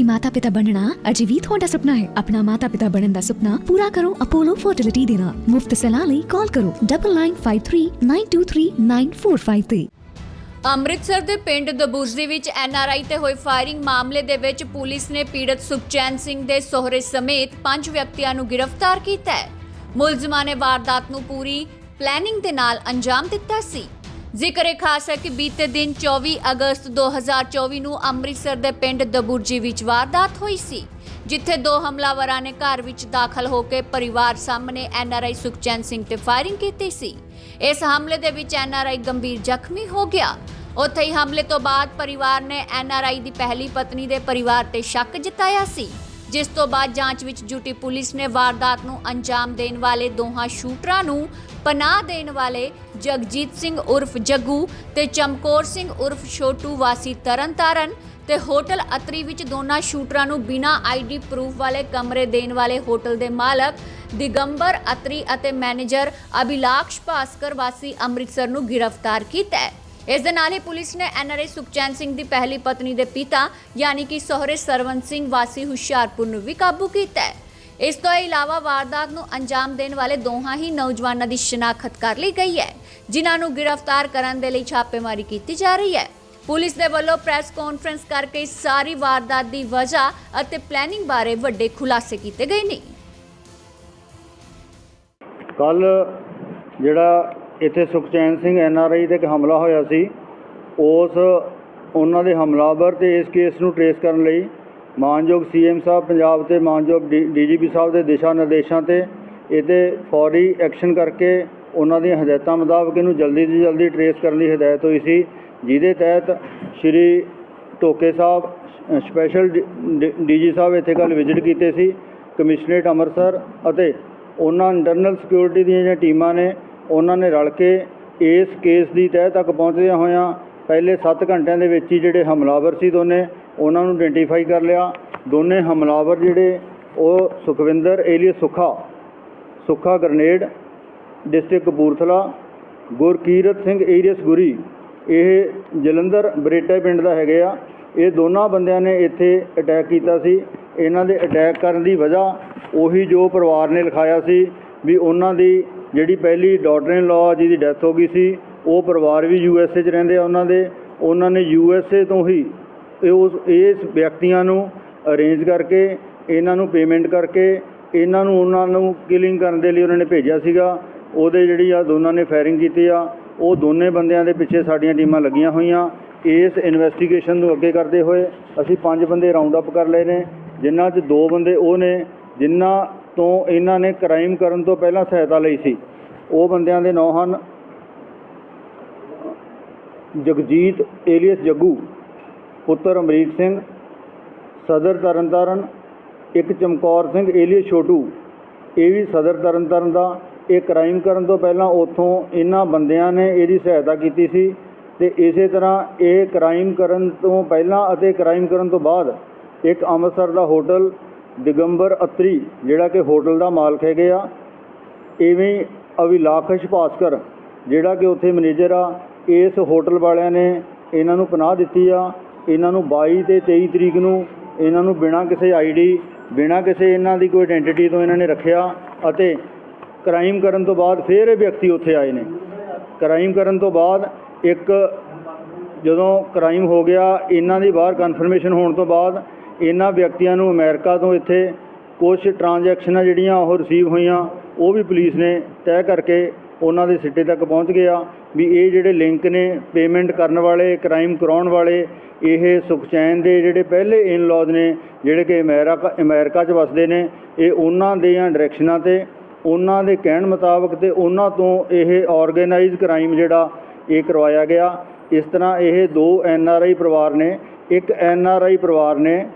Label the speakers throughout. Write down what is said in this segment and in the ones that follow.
Speaker 1: ਕਿ ਮਾਤਾ-ਪਿਤਾ ਬਣਨਾ ਅਜੇ ਵੀ ਤੁਹਾਡਾ ਸੁਪਨਾ ਹੈ। ਆਪਣਾ ਮਾਤਾ-ਪਿਤਾ ਬਣਨ ਦਾ ਸੁਪਨਾ ਪੂਰਾ ਕਰੋ ਅਪੋਲੋ ਫਰਟੀਲਿਟੀ ਦੇ ਨਾਲ। ਮੁਫਤ ਸਲਾਹ ਲਈ ਕਾਲ ਕਰੋ 9953923945 ਤੇ।
Speaker 2: ਅੰਮ੍ਰਿਤਸਰ ਦੇ ਪਿੰਡ ਦਬੂਜ਼ੀ ਵਿੱਚ ਐਨਆਰਆਈ ਤੇ ਹੋਈ ਫਾਇਰਿੰਗ ਮਾਮਲੇ ਦੇ ਵਿੱਚ ਪੁਲਿਸ ਨੇ ਪੀੜਤ ਸੁਖਚੈਨ ਸਿੰਘ ਦੇ ਸਹੁਰੇ ਸਮੇਤ ਪੰਜ ਵਿਅਕਤੀਆਂ ਨੂੰ ਗ੍ਰਿਫਤਾਰ ਕੀਤਾ ਹੈ। ਮੁਲਜ਼ਮਾਂ ਨੇ ਵਾਰਦਾਤ ਨੂੰ ਪੂਰੀ ਪਲੈਨਿੰਗ ਦੇ ਨਾਲ ਅੰਜਾਮ ਦਿੱਤਾ ਸੀ। ਜ਼ਿਕਰ ਇਹ ਖਾਸ ਹੈ ਕਿ ਬੀਤੇ ਦਿਨ 24 ਅਗਸਤ 2024 ਨੂੰ ਅੰਮ੍ਰਿਤਸਰ ਦੇ ਪਿੰਡ ਦਬੂਰਜੀ ਵਿੱਚ ਵਾਰਦਾਤ ਹੋਈ ਸੀ, ਜਿੱਥੇ ਦੋ ਹਮਲਾਵਰਾਂ ਨੇ ਘਰ ਵਿੱਚ ਦਾਖਲ ਹੋ ਕੇ ਪਰਿਵਾਰ ਸਾਹਮਣੇ ਐਨਆਰਆਈ ਸੁਖਚੈਨ ਸਿੰਘ ਤੇ ਫਾਇਰਿੰਗ ਕੀਤੀ ਸੀ। ਇਸ ਹਮਲੇ ਦੇ ਵਿੱਚ ਐਨਆਰਆਈ ਗੰਭੀਰ ਜ਼ਖਮੀ ਹੋ ਗਿਆ। ਉੱਥੇ ਹੀ ਹਮਲੇ ਤੋਂ ਬਾਅਦ ਪਰਿਵਾਰ ਨੇ ਐਨਆਰਆਈ ਦੀ ਪਹਿਲੀ ਪਤਨੀ ਦੇ ਪਰਿਵਾਰ ਤੇ ਸ਼ੱਕ ਜਤਾਇਆ ਸੀ, ਜਿਸ ਤੋਂ ਬਾਅਦ ਜਾਂਚ ਵਿੱਚ ਜੁਟੀ ਪੁਲਿਸ ਨੇ ਵਾਰਦਾਤ ਨੂੰ ਅੰਜਾਮ ਦੇਣ ਵਾਲੇ ਦੋਹਾਂ ਸ਼ੂਟਰਾਂ ਨੂੰ ਪਨਾਹ ਦੇਣ ਵਾਲੇ ਜਗਜੀਤ ਸਿੰਘ ਉਰਫ ਜੱਗੂ ਤੇ ਚਮਕੌਰ ਸਿੰਘ ਉਰਫ ਛੋਟੂ ਵਾਸੀ ਤਰਨਤਾਰਨ ਤੇ ਹੋਟਲ ਅਤਰੀ ਵਿੱਚ ਦੋਨਾਂ ਸ਼ੂਟਰਾਂ ਨੂੰ ਬਿਨਾਂ ਆਈਡੀ ਪ੍ਰੂਫ ਵਾਲੇ ਕਮਰੇ ਦੇਣ ਵਾਲੇ ਹੋਟਲ ਦੇ ਮਾਲਕ, ਦਿਗੰਬਰ ਅਤਰੀ ਅਤੇ ਮੈਨੇਜਰ ਅਭਿਲਾਕਸ਼ ਭਾਸਕਰ ਵਾਸੀ ਅੰਮ੍ਰਿਤਸਰ ਨੂੰ ਗ੍ਰਿਫਤਾਰ ਕੀਤਾ ਹੈ। ਇਸ ਦੇ ਨਾਲ ਹੀ ਪੁਲਿਸ ਨੇ ਐਨਆਰਏ ਸੁਖਚੈਨ ਸਿੰਘ ਦੀ ਪਹਿਲੀ ਪਤਨੀ ਦੇ ਪਿਤਾ, ਯਾਨੀ ਕਿ ਸਹੁਰੇ ਸਰਵਨ ਸਿੰਘ ਵਾਸੀ ਹੁਸ਼ਿਆਰਪੁਰ ਨੂੰ ਵੀ ਕਾਬੂ ਕੀਤਾ ਹੈ। ਇਸ ਤੋਂ ਇਲਾਵਾ ਵਾਰਦਾਤ ਨੂੰ ਅੰਜਾਮ ਦੇਣ ਵਾਲੇ ਦੋਹਾਂ ਹੀ ਨੌਜਵਾਨਾਂ ਦੀ ਸ਼ਨਾਖਤ ਕਰ ਲਈ ਗਈ ਹੈ, ਜਿਨ੍ਹਾਂ ਨੂੰ ਗ੍ਰਿਫਤਾਰ ਕਰਨ ਦੇ ਲਈ ਛਾਪੇਮਾਰੀ ਕੀਤੀ ਜਾ ਰਹੀ ਹੈ। ਪੁਲਿਸ ਦੇ ਵੱਲੋਂ ਪ੍ਰੈਸ ਕਾਨਫਰੰਸ ਕਰਕੇ ਸਾਰੀ ਵਾਰਦਾਤ ਦੀ ਵਜ੍ਹਾ ਅਤੇ ਪਲੈਨਿੰਗ ਬਾਰੇ ਵੱਡੇ ਖੁਲਾਸੇ ਕੀਤੇ ਗਏ ਨੇ।
Speaker 3: ਕੱਲ ਜਿਹੜਾ ਇੱਥੇ Sukhchain Singh N R I ਤੇ ਇੱਕ ਹਮਲਾ ਹੋਇਆ ਸੀ, ਉਸ ਉਹਨਾਂ ਦੇ ਹਮਲਾਵਰ ਤੇ ਇਸ ਕੇਸ ਨੂੰ ਟਰੇਸ ਕਰਨ ਲਈ ਮਾਨਯੋਗ ਸੀਐਮ ਸਾਹਿਬ ਪੰਜਾਬ ਤੇ ਮਾਨਯੋਗ ਡੀਜੀਪੀ ਸਾਹਿਬ ਦੇ ਦਿਸ਼ਾ ਨਿਰਦੇਸ਼ਾਂ ਤੇ ਇਹਦੇ ਫੌਰੀ ਐਕਸ਼ਨ ਕਰਕੇ ਉਹਨਾਂ ਦੀਆਂ ਹਦਾਇਤਾਂ ਮੁਤਾਬਕ ਇਹਨੂੰ ਜਲਦੀ ਤੋਂ ਜਲਦੀ ਟਰੇਸ ਕਰਨ ਦੀ ਹਦਾਇਤ ਹੋਈ ਸੀ ਜਿਹਦੇ ਤਹਿਤ ਸ਼੍ਰੀ ਟੋਕੇ ਸਾਹਿਬ ਅ, ਸਪੈਸ਼ਲ ਡੀਜੀ ਸਾਹਿਬ ਇੱਥੇ ਕੱਲ ਵਿਜ਼ਿਟ ਕੀਤੇ ਸੀ ਕਮਿਸ਼ਨਰੇਟ ਅੰਮ੍ਰਿਤਸਰ ਅਤੇ ਉਹਨਾਂ ਇੰਟਰਨਲ ਸਿਕਿਉਰਿਟੀ ਦੀਆਂ ਜਿਹੜੀਆਂ ਟੀਮਾਂ ਨੇ ਉਹਨਾਂ ਨੇ ਰਲ ਕੇ ਇਸ ਕੇਸ ਦੀ ਤਹਿ ਤੱਕ ਪਹੁੰਚਦਿਆਂ ਹੋਇਆਂ ਪਹਿਲੇ 7 ਘੰਟਿਆਂ ਦੇ ਵਿੱਚ ਹੀ ਜਿਹੜੇ ਹਮਲਾਵਰ ਸੀ ਦੋਨੇ ਉਹਨਾਂ ਨੂੰ ਆਇਡੈਂਟੀਫਾਈ ਕਰ ਲਿਆ। ਦੋਨੇ ਹਮਲਾਵਰ ਜਿਹੜੇ, ਉਹ Sukhwinder alias Sukha Sukha grenade, district Kapurthala, Gurkirat Singh alias Guri, ਇਹ ਜਲੰਧਰ ਬਰੇਟਾ ਪਿੰਡ ਦਾ ਹੈਗੇ ਆ। ਇਹ ਦੋਨਾਂ ਬੰਦਿਆਂ ਨੇ ਇੱਥੇ ਅਟੈਕ ਕੀਤਾ ਸੀ। ਇਹਨਾਂ ਦੇ ਅਟੈਕ ਕਰਨ ਦੀ ਵਜ੍ਹਾ ਉਹੀ ਜੋ ਪਰਿਵਾਰ ਨੇ ਲਿਖਾਇਆ ਸੀ ਵੀ ਉਹਨਾਂ ਦੀ ਜਿਹੜੀ ਪਹਿਲੀ ਡਾਟਰ ਇਨ ਲਾਅ ਜਿਹਦੀ ਡੈਥ ਹੋ ਗਈ ਸੀ, ਉਹ ਪਰਿਵਾਰ ਵੀ ਯੂ ਐਸ ਏ 'ਚ ਰਹਿੰਦੇ ਆ ਉਹਨਾਂ ਦੇ। ਉਹਨਾਂ ਨੇ ਯੂ ਐਸ ਏ ਤੋਂ ਹੀ ਇਹ ਉਸ ਇਸ ਵਿਅਕਤੀਆਂ ਨੂੰ ਅਰੇਂਜ ਕਰਕੇ, ਇਹਨਾਂ ਨੂੰ ਪੇਮੈਂਟ ਕਰਕੇ, ਇਹਨਾਂ ਨੂੰ ਉਹਨਾਂ ਨੂੰ ਕਿਲਿੰਗ ਕਰਨ ਦੇ ਲਈ ਉਹਨਾਂ ਨੇ ਭੇਜਿਆ ਸੀਗਾ। ਉਹਦੇ ਜਿਹੜੀ ਆ ਦੋਨਾਂ ਨੇ ਫਾਇਰਿੰਗ ਕੀਤੀ ਆ। ਉਹ ਦੋਨੇ ਬੰਦਿਆਂ ਦੇ ਪਿੱਛੇ ਸਾਡੀਆਂ ਟੀਮਾਂ ਲੱਗੀਆਂ ਹੋਈਆਂ। ਇਸ ਇਨਵੈਸਟੀਗੇਸ਼ਨ ਨੂੰ ਅੱਗੇ ਕਰਦੇ ਹੋਏ ਅਸੀਂ ਪੰਜ ਬੰਦੇ ਰਾਉਂਡ ਅਪ ਕਰ ਲਏ ਨੇ, ਜਿਨ੍ਹਾਂ 'ਚ ਦੋ ਬੰਦੇ ਉਹ ਨੇ, ਜਿਨ੍ਹਾਂ ਤੋਂ ਇਹਨਾਂ ਨੇ ਕ੍ਰਾਈਮ ਕਰਨ ਤੋਂ ਪਹਿਲਾਂ ਸਹਾਇਤਾ ਲਈ ਸੀ। ਉਹ ਬੰਦਿਆਂ ਦੇ ਨਾਂ ਹਨ ਜਗਜੀਤ ਏਲੀਅਸ ਜੱਗੂ ਪੁੱਤਰ ਅਮਰੀਕ ਸਿੰਘ, ਸਦਰ ਤਰਨਤਾਰਨ, ਇੱਕ ਚਮਕੌਰ ਸਿੰਘ, ਏਲੀਅਸ ਛੋਟੂ। ਇਹ ਵੀ ਸਦਰ ਤਰਨਤਾਰਨ ਦਾ। ਇਹ ਕ੍ਰਾਈਮ ਕਰਨ ਤੋਂ ਪਹਿਲਾਂ ਉੱਥੋਂ ਇਹਨਾਂ ਬੰਦਿਆਂ ਨੇ ਇਹਦੀ ਸਹਾਇਤਾ ਕੀਤੀ ਸੀ ਤੇ ਇਸੇ ਤਰ੍ਹਾਂ ਇਹ ਕ੍ਰਾਈਮ ਕਰਨ ਤੋਂ ਪਹਿਲਾਂ ਅਤੇ ਕ੍ਰਾਈਮ ਕਰਨ ਤੋਂ ਬਾਅਦ ਇੱਕ ਅੰਮ੍ਰਿਤਸਰ ਦਾ ਹੋਟਲ, ਦਿਗੰਬਰ ਅਤਰੀ, ਜਿਹੜਾ ਕਿ ਹੋਟਲ ਦਾ ਮਾਲਕ ਹੈਗੇ ਆ, ਇਵੇਂ ਹੀ ਅਵਿਲਾਖਸ਼ ਭਾਸਕਰ, ਜਿਹੜਾ ਕਿ ਉੱਥੇ ਮੈਨੇਜਰ ਆ, ਇਸ ਹੋਟਲ ਵਾਲਿਆਂ ਨੇ ਇਹਨਾਂ ਨੂੰ ਪਨਾਹ ਦਿੱਤੀ ਆ ਇਹਨਾਂ ਨੂੰ 22 ਤੇ 23 ਤਰੀਕ ਨੂੰ ਇਹਨਾਂ ਨੂੰ ਬਿਨਾਂ ਕਿਸੇ ਆਈਡੀ ਬਿਨਾਂ ਕਿਸੇ ਇਹਨਾਂ ਦੀ ਕੋਈ ਆਇਡੈਂਟੀਟੀ ਤੋਂ ਇਹਨਾਂ ਨੇ ਰੱਖਿਆ ਅਤੇ ਕ੍ਰਾਈਮ ਕਰਨ ਤੋਂ ਬਾਅਦ ਫਿਰ ਇਹ ਵਿਅਕਤੀ ਉੱਥੇ ਆਏ ਨੇ। ਕ੍ਰਾਈਮ ਕਰਨ ਤੋਂ ਬਾਅਦ ਇੱਕ ਜਦੋਂ ਕ੍ਰਾਈਮ ਹੋ ਗਿਆ, ਇਹਨਾਂ ਦੀ ਬਾਹਰ ਕਨਫਰਮੇਸ਼ਨ ਹੋਣ ਤੋਂ ਬਾਅਦ ਇਹਨਾਂ ਵਿਅਕਤੀਆਂ ਨੂੰ ਅਮਰੀਕਾ ਤੋਂ ਇੱਥੇ ਕੁਝ ਟ੍ਰਾਂਜੈਕਸ਼ਨਾਂ ਜਿਹੜੀਆਂ ਉਹ ਰਿਸੀਵ ਹੋਈਆਂ, ਉਹ ਵੀ ਪੁਲਿਸ ਨੇ ਤੈਅ ਕਰਕੇ ਉਹਨਾਂ ਦੇ ਸਿੱਟੇ ਤੱਕ ਪਹੁੰਚ ਗਿਆ ਵੀ ਇਹ ਜਿਹੜੇ ਲਿੰਕ ਨੇ ਪੇਮੈਂਟ ਕਰਨ ਵਾਲੇ, ਕ੍ਰਾਈਮ ਕਰਾਉਣ ਵਾਲੇ, ਇਹ ਸੁਖਚੈਨ ਦੇ ਜਿਹੜੇ ਪਹਿਲੇ ਇਨ ਲਾਜ਼ ਨੇ, ਜਿਹੜੇ ਕਿ ਅਮਰੀਕਾ ਅਮਰੀਕਾ 'ਚ ਵਸਦੇ ਨੇ, ਇਹ ਉਹਨਾਂ ਦੀਆਂ ਡਾਇਰੈਕਸ਼ਨਾਂ ਤੇ, ਉਹਨਾਂ ਦੇ ਕਹਿਣ ਮੁਤਾਬਕ ਤੇ ਉਹਨਾਂ ਤੋਂ ਇਹ ਆਰਗੇਨਾਈਜ਼ ਕ੍ਰਾਈਮ ਜਿਹੜਾ ਇਹ ਕਰਵਾਇਆ ਗਿਆ। ਇਸ ਤਰ੍ਹਾਂ ਇਹ ਦੋ ਐਨ ਆਰ ਆਈ ਪਰਿਵਾਰ ਨੇ, ਇੱਕ ਐਨ ਆਰ ਆਈ ਪਰਿਵਾਰ ਨੇ,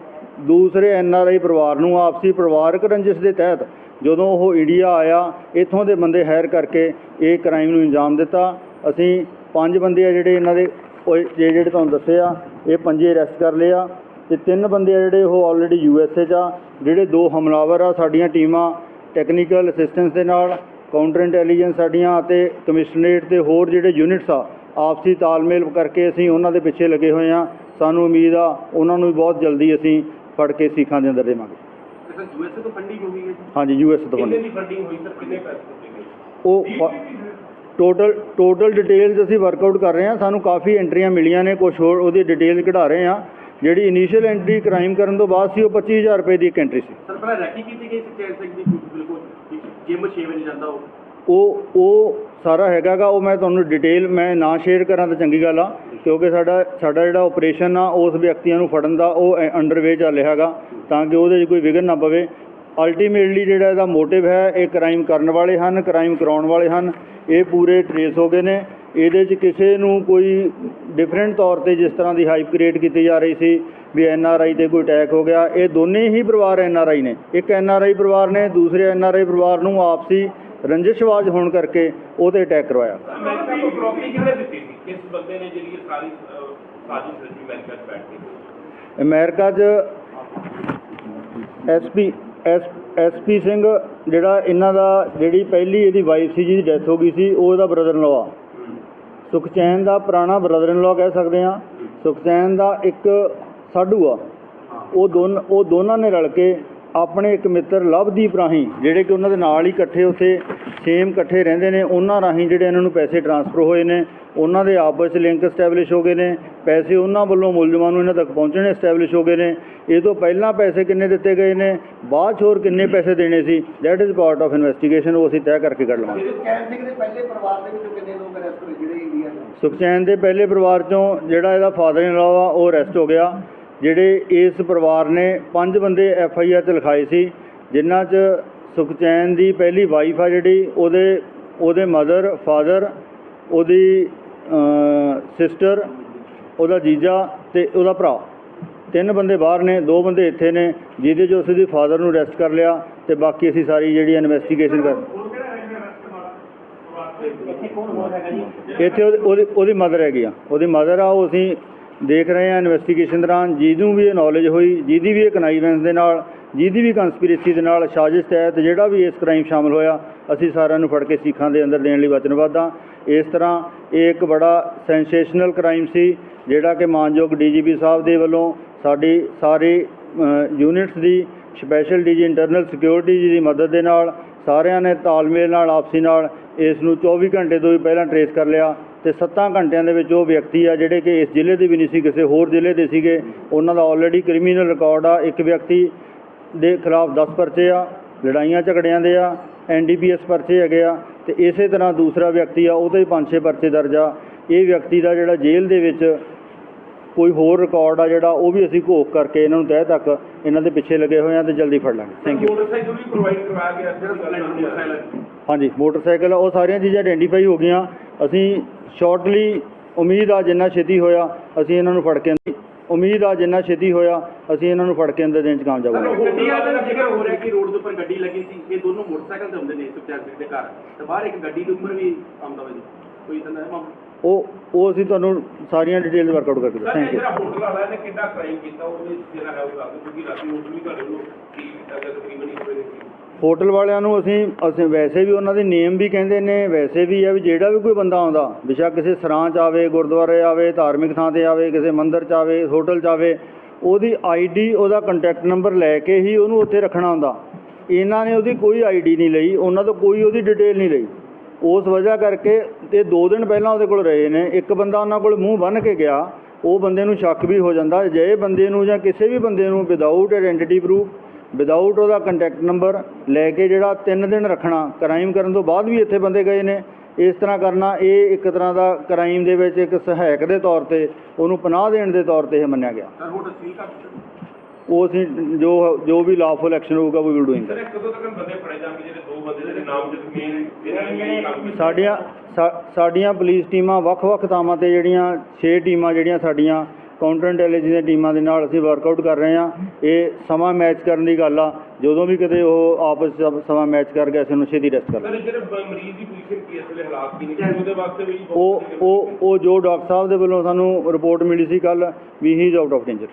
Speaker 3: ਦੂਸਰੇ ਐਨ ਆਰ ਆਈ ਪਰਿਵਾਰ ਨੂੰ ਆਪਸੀ ਪਰਿਵਾਰਕ ਰੰਜਿਸ਼ ਦੇ ਤਹਿਤ ਜਦੋਂ ਉਹ ਇੰਡੀਆ ਆਇਆ, ਇੱਥੋਂ ਦੇ ਬੰਦੇ ਹਾਇਰ ਕਰਕੇ ਇਹ ਕ੍ਰਾਈਮ ਨੂੰ ਅੰਜਾਮ ਦਿੱਤਾ। ਅਸੀਂ ਪੰਜ ਬੰਦੇ ਆ ਜਿਹੜੇ ਇਹਨਾਂ ਦੇ, ਉਹ ਜੇ ਜਿਹੜੇ ਤੁਹਾਨੂੰ ਦੱਸੇ ਆ, ਇਹ ਪੰਜੇ ਅਰੈਸਟ ਕਰ ਲਏ ਆ। ਤੇ ਤਿੰਨ ਬੰਦੇ ਆ ਜਿਹੜੇ ਉਹ ਆਲਰੇਡੀ ਯੂ ਐਸ ਏ 'ਚ ਆ, ਜਿਹੜੇ ਦੋ ਹਮਲਾਵਰ ਆ ਸਾਡੀਆਂ ਟੀਮਾਂ ਟੈਕਨੀਕਲ ਅਸਿਸਟੈਂਸ ਦੇ ਨਾਲ ਕਾਊਂਟਰ ਇੰਟੈਲੀਜੈਂਸ ਸਾਡੀਆਂ ਅਤੇ ਕਮਿਸ਼ਨਰੇਟ ਤੇ ਹੋਰ ਜਿਹੜੇ ਯੂਨਿਟਸ ਆ, ਆਪਸੀ ਤਾਲਮੇਲ ਕਰਕੇ ਅਸੀਂ ਉਹਨਾਂ ਦੇ ਪਿੱਛੇ ਲੱਗੇ ਹੋਏ ਆ। ਸਾਨੂੰ ਉਮੀਦ ਆ, ਉਹਨਾਂ ਨੂੰ ਵੀ ਬਹੁਤ ਜਲਦੀ ਅਸੀਂ ਫੜ ਕੇ ਸੀਖਾਂ ਦੇ ਅੰਦਰ ਦੇਵਾਂਗੇ।
Speaker 4: ਸਰ ਯੂਐਸਏ ਤੋਂ ਫੰਡਿੰਗ ਹੋ ਗਈ ਹੈ ਜੀ।
Speaker 3: ਹਾਂਜੀ ਯੂ ਐਸ ਤੋਂ
Speaker 4: ਕਿੰਨੇ ਦੀ ਫੰਡਿੰਗ ਹੋਈ ਸਰ? ਕਿੰਨੇ ਪੈਸੇ ਦਿੱਤੇ ਗਏ?
Speaker 3: ਉਹ ਟੋਟਲ ਟੋਟਲ ਡਿਟੇਲਸ ਅਸੀਂ ਵਰਕਆਊਟ ਕਰ ਰਹੇ ਹਾਂ। ਸਾਨੂੰ ਕਾਫੀ ਐਂਟਰੀਆਂ ਮਿਲੀਆਂ ਨੇ ਕੁਝ ਹੋਰ ਉਹਦੀ ਡਿਟੇਲ ਕਢਾ ਰਹੇ ਹਾਂ। ਜਿਹੜੀ ਇਨੀਸ਼ੀਅਲ ਐਂਟਰੀ ਕ੍ਰਾਈਮ ਕਰਨ ਤੋਂ ਬਾਅਦ ਸੀ ਉਹ 25000 ਰੁਪਏ ਦੀ ਇੱਕ ਐਂਟਰੀ ਸੀ।
Speaker 4: ਸਰ ਪਹਿਲਾਂ ਰੈਕੀ ਕੀਤੀ ਗਈ ਸੀ ਚੈਨ ਸਿੰਘ ਦੀ ਬਿਲਕੁਲ ਜਿਮ 6 ਵਜੇ ਜਾਂਦਾ ਉਹ।
Speaker 3: ਉਹ ਉਹ ਸਾਰਾ ਹੈਗਾਗਾ, ਉਹ ਮੈਂ ਤੁਹਾਨੂੰ ਡਿਟੇਲ ਮੈਂ ਨਾ ਸ਼ੇਅਰ ਕਰਾਂ ਤਾਂ ਚੰਗੀ ਗੱਲ ਆ, ਕਿਉਂਕਿ ਸਾਡਾ ਸਾਡਾ ਜਿਹੜਾ ਆਪਰੇਸ਼ਨ ਆ, ਉਸ ਵਿਅਕਤੀਆਂ ਨੂੰ ਫੜਨ ਦਾ ਉਹ ਅੰਡਰਵੇ ਚੱਲ ਰਿਹਾ ਹੈਗਾ, ਤਾਂ ਕਿ ਉਹਦੇ 'ਚ ਕੋਈ ਵਿਘਨ ਨਾ ਪਵੇ। ਅਲਟੀਮੇਟਲੀ ਜਿਹੜਾ ਇਹਦਾ ਮੋਟਿਵ ਹੈ, ਇਹ ਕ੍ਰਾਈਮ ਕਰਨ ਵਾਲੇ ਹਨ ਕ੍ਰਾਈਮ ਕਰਾਉਣ ਵਾਲੇ ਹਨ, ਇਹ ਪੂਰੇ ਟਰੇਸ ਹੋ ਗਏ ਨੇ। ਇਹਦੇ 'ਚ ਕਿਸੇ ਨੂੰ ਕੋਈ ਡਿਫਰੈਂਟ ਤੌਰ ਤੇ ਜਿਸ ਤਰ੍ਹਾਂ ਦੀ ਹਾਈਪ ਕ੍ਰੀਏਟ ਕੀਤੀ ਜਾ ਰਹੀ ਸੀ, ਵੀ ਐਨ ਆਰ ਆਈ ਤੇ ਕੋਈ ਅਟੈਕ ਹੋ ਗਿਆ, ਇਹ ਦੋਨੇ ਹੀ ਪਰਿਵਾਰ ਐਨ ਆਰ ਆਈ ਨੇ। ਇੱਕ ਐਨ ਆਰ ਆਈ ਪਰਿਵਾਰ ਨੇ, ਦੂਸਰੇ ਐਨ ਆਰ ਆਈ ਪਰਿਵਾਰ ਨੂੰ ਆਪਸੀ ਰੰਜਿਸ਼ਵਾਜ ਹੋਣ ਕਰਕੇ ਉਹ 'ਤੇ ਅਟੈਕ ਕਰਵਾਇਆ।
Speaker 4: ਅਮਰੀਕਾ ਤੋਂ ਪ੍ਰੋਪਰਟੀ ਕਿਹਨੇ ਦਿੱਤੀ ਸੀ? ਕਿਸ ਬੰਦੇ ਨੇ ਜਿਹੜੀ ਇਹ ਸਾਰੀ ਅਹ, ਸਾਜ਼ਿਸ਼ ਰਚੀ ਅਮਰੀਕਾ 'ਚ ਬੈਠ ਕੇ?
Speaker 3: ਅਮਰੀਕਾ 'ਚ ਐਸਪੀ ਐਸ ਐਸਪੀ ਸਿੰਘ ਜਿਹੜਾ ਇਹਨਾਂ ਦਾ ਜਿਹੜੀ ਪਹਿਲੀ ਇਹਦੀ ਵਾਈਫ ਸੀ ਜਿਹਦੀ ਡੈਥ ਹੋ ਗਈ ਸੀ ਉਹ ਇਹਦਾ ਬ੍ਰਦਰ ਇਨ ਆ ਸੁਖਚੈਨ ਦਾ ਪੁਰਾਣਾ ਬ੍ਰਦਰ ਇਨ ਲਾ ਕਹਿ ਸਕਦੇ ਆ ਸੁਖਚੈਨ ਦਾ ਇੱਕ ਸਾਡੂ ਆ। ਉਹ ਦੋਨ ਉਹ ਦੋਨਾਂ ਨੇ ਰਲ ਕੇ ਆਪਣੇ ਇੱਕ ਮਿੱਤਰ ਲਵਦੀਪ ਰਾਹੀਂ ਜਿਹੜੇ ਕਿ ਉਹਨਾਂ ਦੇ ਨਾਲ ਹੀ ਇਕੱਠੇ ਉੱਥੇ ਸੇਮ ਇਕੱਠੇ ਰਹਿੰਦੇ ਨੇ ਉਹਨਾਂ ਰਾਹੀਂ ਜਿਹੜੇ ਇਹਨਾਂ ਨੂੰ ਪੈਸੇ ਟਰਾਂਸਫਰ ਹੋਏ ਨੇ ਉਹਨਾਂ ਦੇ ਆਪਸ 'ਚ ਲਿੰਕ ਸਟੈਬਲਿਸ਼ ਹੋ ਗਏ ਨੇ ਪੈਸੇ ਉਹਨਾਂ ਵੱਲੋਂ ਮੁਲਜ਼ਮਾਂ ਨੂੰ ਇਹਨਾਂ ਤੱਕ ਪਹੁੰਚਣੇ ਸਟੈਬਲਿਸ਼ ਹੋ ਗਏ ਨੇ ਇਹ ਤੋਂ ਪਹਿਲਾਂ ਪੈਸੇ ਕਿੰਨੇ ਦਿੱਤੇ ਗਏ ਨੇ ਬਾਅਦ 'ਚ ਹੋਰ ਕਿੰਨੇ ਪੈਸੇ ਦੇਣੇ ਸੀ that is part of investigation ਉਹ ਅਸੀਂ ਤੈਅ ਕਰਕੇ ਕੱਢ ਲਵਾਂਗੇ।
Speaker 5: ਚੈਨ ਸਿੰਘ ਦੇ ਪਹਿਲੇ ਪਰਿਵਾਰ ਦੇ ਵਿੱਚੋਂ ਕਿੰਨੇ ਲੋਕ ਅਰੈਸਟ ਹੋਏ ਜਿਹੜੇ ਇੰਡੀਆ ਦੇ
Speaker 3: ਸੁਖਚੈਨ ਦੇ ਪਹਿਲੇ ਪਰਿਵਾਰ ਚੋਂ ਜਿਹੜਾ ਇਹਦਾ ਫਾਦਰ ਇਨ ਲਾਅ ਆ ਉਹ ਅਰੈਸਟ ਹੋ ਗਿਆ। ਜਿਹੜੇ ਇਸ ਪਰਿਵਾਰ ਨੇ ਪੰਜ ਬੰਦੇ ਐਫ ਆਈ ਆਰ 'ਚ ਲਿਖਾਏ ਸੀ, ਜਿਨ੍ਹਾਂ 'ਚ ਸੁਖਚੈਨ ਦੀ ਪਹਿਲੀ ਵਾਈਫ ਆ ਜਿਹੜੀ, ਉਹਦੇ ਉਹਦੇ ਮਦਰ ਫਾਦਰ ਉਹਦੀ ਸਿਸਟਰ ਉਹਦਾ ਜੀਜਾ ਤੇ ਉਹਦਾ ਭਰਾ। ਤਿੰਨ ਬੰਦੇ ਬਾਹਰ ਨੇ, ਦੋ ਬੰਦੇ ਇੱਥੇ ਨੇ, ਜਿਹਦੇ 'ਚ ਉਸ ਦੀ ਫਾਦਰ ਨੂੰ ਅਰੈਸਟ ਕਰ ਲਿਆ ਤੇ ਬਾਕੀ ਅਸੀਂ ਸਾਰੀ ਜਿਹੜੀ ਇਨਵੈਸਟੀਗੇਸ਼ਨ ਕਰ
Speaker 4: ਇੱਥੇ ਕੌਣ
Speaker 3: ਉਹਦੀ ਉਹਦੀ ਮਦਰ ਹੈਗੀ ਆ। ਉਹਦੀ ਮਦਰ ਆ, ਉਹ ਅਸੀਂ ਦੇਖ ਰਹੇ ਹਾਂ ਇਨਵੈਸਟੀਗੇਸ਼ਨ ਦੌਰਾਨ ਜਿਹਨੂੰ ਵੀ ਇਹ ਨੌਲੇਜ ਹੋਈ, ਜਿਹਦੀ ਵੀ ਇਹ ਕਨਾਈਵੈਂਸ ਦੇ ਨਾਲ, ਜਿਹਦੀ ਵੀ ਕੰਸਪੀਰੇਸੀ ਦੇ ਨਾਲ ਸਾਜ਼ਿਸ਼ ਤਹਿਤ ਜਿਹੜਾ ਵੀ ਇਸ ਕ੍ਰਾਈਮ ਸ਼ਾਮਲ ਹੋਇਆ, ਅਸੀਂ ਸਾਰਿਆਂ ਨੂੰ ਫੜ ਕੇ ਸਿੱਖਾਂ ਦੇ ਅੰਦਰ ਦੇਣ ਲਈ ਵਚਨਬੱਧ ਹਾਂ। ਇਸ ਤਰ੍ਹਾਂ ਇਹ ਇੱਕ ਬੜਾ ਸੈਂਸੇਸ਼ਨਲ ਕ੍ਰਾਈਮ ਸੀ, ਜਿਹੜਾ ਕਿ ਮਾਨਯੋਗ ਡੀਜੀਪੀ ਸਾਹਿਬ ਦੇ ਵੱਲੋਂ ਸਾਡੀ ਸਾਰੇ ਯੂਨਿਟਸ ਦੀ special DG internal security ji ਦੀ ਮਦਦ ਦੇ ਨਾਲ ਸਾਰਿਆਂ ਨੇ ਤਾਲਮੇਲ ਨਾਲ, ਆਪਸੀ ਨਾਲ ਇਸ ਨੂੰ 24 ਘੰਟੇ ਤੋਂ ਵੀ ਪਹਿਲਾਂ ਟਰੇਸ ਕਰ ਲਿਆ। ਤੇ 7 ਘੰਟਿਆਂ ਦੇ ਵਿੱਚ ਉਹ ਵਿਅਕਤੀ ਆ ਜਿਹੜੇ ਕਿ ਇਸ ਜ਼ਿਲ੍ਹੇ ਦੇ ਵੀ ਨਹੀਂ ਸੀ ਕਿਸੇ ਹੋਰ ਜ਼ਿਲ੍ਹੇ ਦੇ ਸੀਗੇ। ਉਹਨਾਂ ਦਾ ਆਲਰੇਡੀ ਕ੍ਰਿਮੀਨਲ ਰਿਕਾਰਡ ਆ। ਇੱਕ ਵਿਅਕਤੀ ਦੇ ਖਿਲਾਫ 10 ਪਰਚੇ ਆ ਲੜਾਈਆਂ ਝਗੜਿਆਂ ਦੇ ਆ ਐਨਡੀਪੀਐਸ ਪਰਚੇ ਹੈਗੇ ਆ ਤੇ ਇਸੇ ਤਰ੍ਹਾਂ ਦੂਸਰਾ ਵਿਅਕਤੀ ਆ ਉਹਦੇ ਵੀ 5-6 ਪਰਚੇ ਦਰਜ ਆ। ਇਹ ਵਿਅਕਤੀ ਦਾ ਜਿਹੜਾ ਜੇਲ੍ਹ ਦੇ ਵਿੱਚ ਕੋਈ ਹੋਰ ਰਿਕਾਰਡ ਆ ਜਿਹੜਾ ਉਹ ਵੀ ਅਸੀਂ ਘੋਖ ਕਰਕੇ ਇਹਨਾਂ ਨੂੰ ਤਹਿ ਤੱਕ ਇਹਨਾਂ ਦੇ ਪਿੱਛੇ ਲੱਗੇ ਹੋਏ ਆ ਤੇ ਜਲਦੀ ਫੜ ਲਾਂਗੇ। ਥੈਂਕ ਯੂ
Speaker 4: ਮੋਟਰਸਾਈਕਲ ਵੀ ਪ੍ਰੋਵਾਈਡ ਕਰਵਾਇਆ ਗਿਆ ਜਿਹੜਾ ਮੋਟਰਸਾਈਕਲ
Speaker 3: ਹਾਂਜੀ ਮੋਟਰਸਾਈਕਲ ਉਹ ਸਾਰੀਆਂ ਚੀਜ਼ਾਂ ਆਇਡੈਂਟੀਫਾਈ ਹੋ ਗਈਆਂ। ਅਸੀਂ ਸ਼ਾਰਟਲੀ ਉਮੀਦ ਆ ਜਿੰਨਾ ਛੇਤੀ ਹੋਇਆ, ਅਸੀਂ ਇਹਨਾਂ ਨੂੰ ਫੜ ਕੇ ਉਮੀਦ ਆ ਜਿੰਨਾ ਛੇਤੀ ਹੋਇਆ, ਅਸੀਂ ਇਹਨਾਂ ਨੂੰ ਫੜ ਕੇ ਅੰਦਰ ਦੇਣ ਚ ਕਾਮਯਾਬ ਹੋਵਾਂਗੇ।
Speaker 4: ਗੱਡੀ ਦਾ ਜ਼ਿਕਰ ਹੋ ਰਿਹਾ ਕਿ ਰੋਡ ਦੇ ਉੱਪਰ ਗੱਡੀ ਲੱਗੀ ਸੀ, ਇਹ ਦੋਨੋਂ ਮੋਟਰਸਾਈਕਲ ਤੇ ਹੁੰਦੇ ਨੇ ਸੁਖਚੈਨ ਸਿੰਘ ਦੇ ਘਰ। ਤੇ ਬਾਹਰ ਇੱਕ ਗੱਡੀ ਦੇ ਉੱਪਰ ਵੀ ਆਉਂਦਾ ਵਾ ਕੋਈ ਤਾਂ ਹੈ ਮਾਮਲਾ?
Speaker 3: ਉਹ ਉਹ ਅਸੀਂ ਤੁਹਾਨੂੰ ਸਾਰੀਆਂ ਡਿਟੇਲਸ ਵਰਕਆਊਟ ਕਰਕੇ
Speaker 4: ਸਰ
Speaker 3: ਥੈਂਕ ਯੂ
Speaker 4: ਜਿਹੜਾ ਹੋਟਲ ਵਾਲਾ ਨੇ ਕਿੰਨਾ ਕ੍ਰਾਈਮ ਕੀਤਾ ਉਹਦੇ ਜਿਹੜਾ ਹੈ ਉਹ ਦੱਸ ਦਿਓ ਕਿਉਂਕਿ ਰਾਤੀ ਹੋਟਲ ਵੀ ਤੁਹਾਡੇ ਨੂੰ ਕੀ ਕੀਤਾ ਗਿਆ ਤਕਰੀਬਨ ਇੱਕ ਵਜੇ
Speaker 3: ਹੋਟਲ ਵਾਲਿਆਂ ਨੂੰ ਅਸੀਂ ਅਸੀਂ ਵੈਸੇ ਵੀ ਉਹਨਾਂ ਦੇ ਨੇਮ ਵੀ ਕਹਿੰਦੇ ਨੇ ਵੈਸੇ ਵੀ ਆ ਵੀ ਜਿਹੜਾ ਵੀ ਕੋਈ ਬੰਦਾ ਆਉਂਦਾ ਬੇਸ਼ੱਕ ਕਿਸੇ ਸਰਾਂ ਚ ਆਵੇ ਗੁਰਦੁਆਰੇ ਆਵੇ ਧਾਰਮਿਕ ਥਾਂ ਤੇ ਆਵੇ ਕਿਸੇ ਮੰਦਿਰ ਚ ਆਵੇ ਹੋਟਲ ਚ ਆਵੇ ਉਹਦੀ ਆਈਡੀ ਉਹਦਾ ਕੰਟੈਕਟ ਨੰਬਰ ਲੈ ਕੇ ਹੀ ਉਹਨੂੰ ਉੱਥੇ ਰੱਖਣਾ ਹੁੰਦਾ। ਇਹਨਾਂ ਨੇ ਉਹਦੀ ਕੋਈ ਆਈਡੀ ਨਹੀਂ ਲਈ ਉਹਨਾਂ ਤੋਂ ਕੋਈ ਉਹਦੀ ਡਿਟੇਲ ਨਹੀਂ ਲਈ। ਉਸ ਵਜ੍ਹਾ ਕਰਕੇ ਤੇ 2 ਦਿਨ ਪਹਿਲਾਂ ਉਹਦੇ ਕੋਲ ਰਹੇ ਨੇ ਇੱਕ ਬੰਦਾ ਉਹਨਾਂ ਕੋਲ ਮੂੰਹ ਬੰਨ ਕੇ ਗਿਆ ਉਹ ਬੰਦੇ ਨੂੰ ਸ਼ੱਕ ਵੀ ਹੋ ਜਾਂਦਾ ਜੇ ਬੰਦੇ ਨੂੰ ਜਾਂ ਕਿਸੇ ਵੀ ਬੰਦੇ ਨੂੰ ਵਿਦਆਊਟ ਆਇਡੈਂਟੀਟੀ ਪ੍ਰੂਫ ਵਿਦਆਊਟ ਉਹਦਾ ਕੰਟੈਕਟ ਨੰਬਰ ਲੈ ਕੇ ਜਿਹੜਾ 3 ਦਿਨ ਰੱਖਣਾ ਕ੍ਰਾਈਮ ਕਰਨ ਤੋਂ ਬਾਅਦ ਵੀ ਇੱਥੇ ਬੰਦੇ ਗਏ ਨੇ ਇਸ ਤਰ੍ਹਾਂ ਕਰਨਾ ਇਹ ਇੱਕ ਤਰ੍ਹਾਂ ਦਾ ਕ੍ਰਾਈਮ ਦੇ ਵਿੱਚ ਇੱਕ ਸਹਾਇਕ ਦੇ ਤੌਰ ਤੇ ਉਹਨੂੰ ਪਨਾਹ ਦੇਣ ਦੇ ਤੌਰ ਤੇ ਇਹ ਮੰਨਿਆ ਗਿਆ।
Speaker 4: ਸਰ
Speaker 3: ਉਹ ਅਸੀਂ ਜੋ ਜੋ ਵੀ ਲਾਫੁਲ ਐਕਸ਼ਨ ਹੋਊਗਾ ਵੀ ਵਿਲ ਡੂਇੰਗ
Speaker 4: ਸਰ ਇਹ ਕਦੋਂ ਤੱਕ ਬੰਦੇ ਫੜੇ ਜਾਣਗੇ ਜਿਹੜੇ ਮੇਨ ਇਹਨਾਂ ਨੇ ਕੰਮ ਕੀਤਾ?
Speaker 3: ਸਾਡੀਆਂ ਸਾ- ਸਾਡੀਆਂ ਪੁਲਿਸ ਟੀਮਾਂ ਵੱਖ-ਵੱਖ ਥਾਵਾਂ ਤੇ ਜਿਹੜੀਆਂ 6 ਟੀਮਾਂ ਜਿਹੜੀਆਂ ਸਾਡੀਆਂ ਕਾਊਂਟਰ ਇੰਟੈਲੀਜੈਂਸ ਦੀਆਂ ਟੀਮਾਂ ਦੇ ਨਾਲ ਅਸੀਂ ਵਰਕਆਊਟ ਕਰ ਰਹੇ ਹਾਂ। ਇਹ ਸਮਾਂ ਮੈਚ ਕਰਨ ਦੀ ਗੱਲ ਆ। ਜਦੋਂ ਵੀ ਕਿਤੇ ਉਹ ਆਪਸ 'ਚ ਸਮਾਂ ਮੈਚ ਕਰ ਗਿਆ ਅਸੀਂ ਉਹਨੂੰ ਛੇਤੀ ਰੈਸਟ ਕਰ
Speaker 4: ਸਰ
Speaker 3: ਲਾਂਗੇ
Speaker 4: ਜਿਹੜੇ ਬ- ਮਰੀਜ਼ ਦੀ ਪੋਜੀਸ਼ਨ ਕੀ ਇਸ ਵੇਲੇ ਹਾਲਾਤ ਕੀ ਨੇ? ਉਹਦੇ ਵਾਸਤੇ ਵੀ
Speaker 3: ਉਹ ਉਹ ਉਹ ਜੋ ਡਾਕਟਰ ਸਾਹਿਬ ਦੇ ਵੱਲੋਂ ਸਾਨੂੰ ਰਿਪੋਰਟ ਮਿਲੀ ਸੀ ਕੱਲ ਵੀ ਹੀ ਇਜ਼ ਆਊਟ ਆਫ ਡੇਂਜਰ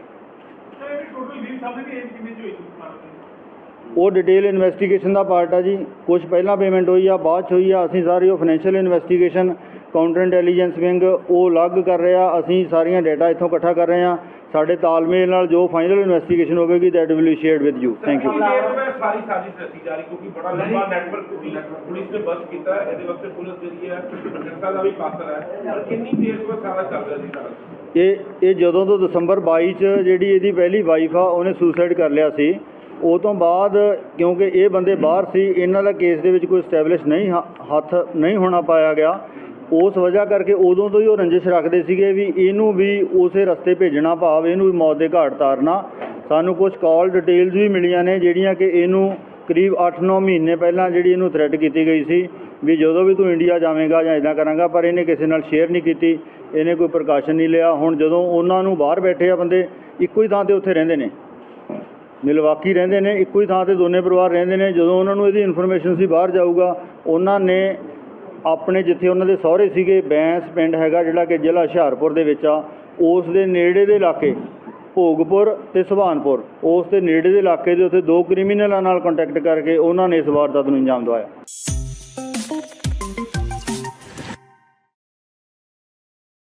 Speaker 3: ਉਹ ਡਿਟੇਲ ਇਨਵੈਸਟੀਗੇਸ਼ਨ ਦਾ ਪਾਰਟ ਆ ਜੀ। ਕੁਝ ਪਹਿਲਾਂ ਪੇਮੈਂਟ ਹੋਈ ਆ ਬਾਅਦ 'ਚ ਹੋਈ ਆ ਅਸੀਂ ਸਾਰੀ ਉਹ financial investigation counter intelligence wing ਉਹ ਅਲੱਗ ਕਰ ਰਿਹਾ ਅਸੀਂ ਸਾਰੀਆਂ ਡਾਟਾ ਇੱਥੋਂ ਇਕੱਠਾ ਕਰ ਰਹੇ ਹਾਂ ਸਾਡੇ ਤਾਲਮੇਲ ਨਾਲ ਜੋ ਫਾਈਨਲ ਇਨਵੈਸਟੀਗੇਸ਼ਨ ਹੋਵੇਗੀ that will be shared with you thank you
Speaker 6: ਦੇਰ ਤੋਂ ਇਹ ਸਾਰੀ ਸਾਜ਼ਿਸ਼ ਰਚੀ ਜਾ ਰਹੀ ਕਿਉਂਕਿ ਬੜਾ ਲੰਬਾ ਨੈਟਵਰਕ ਸੀ ਪੁਲਿਸ ਨੇ ਬਸ ਕੀਤਾ ਹੈ, ਇਹਦੇ ਵਾਸਤੇ ਪੁਲਿਸ ਜਿਹੜੀ ਹੈ ਪ੍ਰਸ਼ੰਸਾ ਦਾ ਵੀ ਪਾਤਰ ਹੈ। ਪਰ ਕਿੰਨੀ ਦੇਰ ਤੋਂ ਇਹ ਸਾਰਾ ਚੱਲ ਰਿਹਾ ਸੀ ਸਾਰਾ?
Speaker 3: ਇਹ ਇਹ ਜਦੋਂ ਤੋਂ ਦਸੰਬਰ 22 ਚ ਜਿਹੜੀ ਇਹਦੀ ਪਹਿਲੀ ਵਾਈਫ ਆ ਉਹਨੇ ਸੁਸਾਈਡ ਕਰ ਲਿਆ ਸੀ। ਉਹ ਤੋਂ ਬਾਅਦ ਕਿਉਂਕਿ ਇਹ ਬੰਦੇ ਬਾਹਰ ਸੀ, ਇਹਨਾਂ ਦਾ ਕੇਸ ਦੇ ਵਿੱਚ ਕੋਈ ਸਟੈਬਲਿਸ਼ ਨਹੀਂ ਹ- ਹੱਥ ਨਹੀਂ ਹੋਣਾ ਪਾਇਆ ਗਿਆ। ਉਸ ਵਜ੍ਹਾ ਕਰਕੇ ਉਦੋਂ ਤੋਂ ਹੀ ਉਹ ਰੰਜਿਸ਼ ਰੱਖਦੇ ਸੀਗੇ ਵੀ ਇਹਨੂੰ ਵੀ ਉਸੇ ਰਸਤੇ ਭੇਜਣਾ ਭਾਵ, ਇਹਨੂੰ ਵੀ ਮੌਤ ਦੇ ਘਾਟ ਤਾਰਨਾ। ਸਾਨੂੰ ਕੁਝ ਕਾਲ ਡਿਟੇਲਸ ਵੀ ਮਿਲੀਆਂ ਨੇ, ਜਿਹੜੀਆਂ ਕਿ ਇਹਨੂੰ ਕਰੀਬ 8-9 ਮਹੀਨੇ ਪਹਿਲਾਂ ਜਿਹੜੀ ਇਹਨੂੰ ਥ੍ਰੈਟ ਕੀਤੀ ਗਈ ਸੀ ਵੀ ਜਦੋਂ ਵੀ ਤੂੰ ਇੰਡੀਆ ਜਾਵੇਂਗਾ ਜਾਂ ਇਦਾਂ ਕਰਾਂਗਾ, ਪਰ ਇਹਨੇ ਕਿਸੇ ਨਾਲ ਸ਼ੇਅਰ ਨਹੀਂ ਕੀਤੀ, ਇਹਨੇ ਕੋਈ ਪ੍ਰਕਾਸ਼ਨ ਨਹੀਂ ਲਿਆ। ਹੁਣ ਜਦੋਂ ਉਹਨਾਂ ਨੂੰ ਬਾਹਰ ਬੈਠੇ ਆ ਬੰਦੇ, ਇੱਕੋ ਹੀ ਥਾਂ ਤੇ ਉੱਥੇ ਰਹਿੰਦੇ ਨੇ। ਮਿਲਵਾਕੀ ਰਹਿੰਦੇ ਨੇ, ਇੱਕੋ ਹੀ ਥਾਂ ਤੇ ਦੋਨੇ ਪਰਿਵਾਰ ਰਹਿੰਦੇ ਨੇ। ਜਦੋਂ ਉਹਨਾਂ ਨੂੰ ਇਹਦੀ ਇਨਫੋਰਮੇਸ਼ਨ ਸੀ, ਬਾਹਰ ਜਾਊਗਾ, ਉਹਨਾਂ ਨੇ ਆਪਣੇ ਜਿੱਥੇ ਉਹਨਾਂ ਦੇ ਸਹੁਰੇ ਸੀਗੇ, ਬੈਂਸ ਪਿੰਡ ਹੈਗਾ ਜਿਹੜਾ ਕਿ ਜ਼ਿਲ੍ਹਾ ਹੁਸ਼ਿਆਰਪੁਰ ਦੇ ਵਿੱਚ ਆ, ਉਸ ਦੇ ਨੇੜੇ ਦੇ ਇਲਾਕੇ, ਭੋਗਪੁਰ ਤੇ ਸੁਭਾਨਪੁਰ, ਉਸ ਦੇ ਨੇੜੇ ਦੇ ਇਲਾਕੇ ਦੇ ਉੱਥੇ ਦੋ ਕ੍ਰਿਮੀਨਲਾਂ ਨਾਲ ਕੰਟੈਕਟ ਕਰਕੇ ਉਹਨਾਂ ਨੇ ਇਸ ਵਾਰਦਾਤ ਨੂੰ ਅੰਜਾਮ ਦਵਾਇਆ।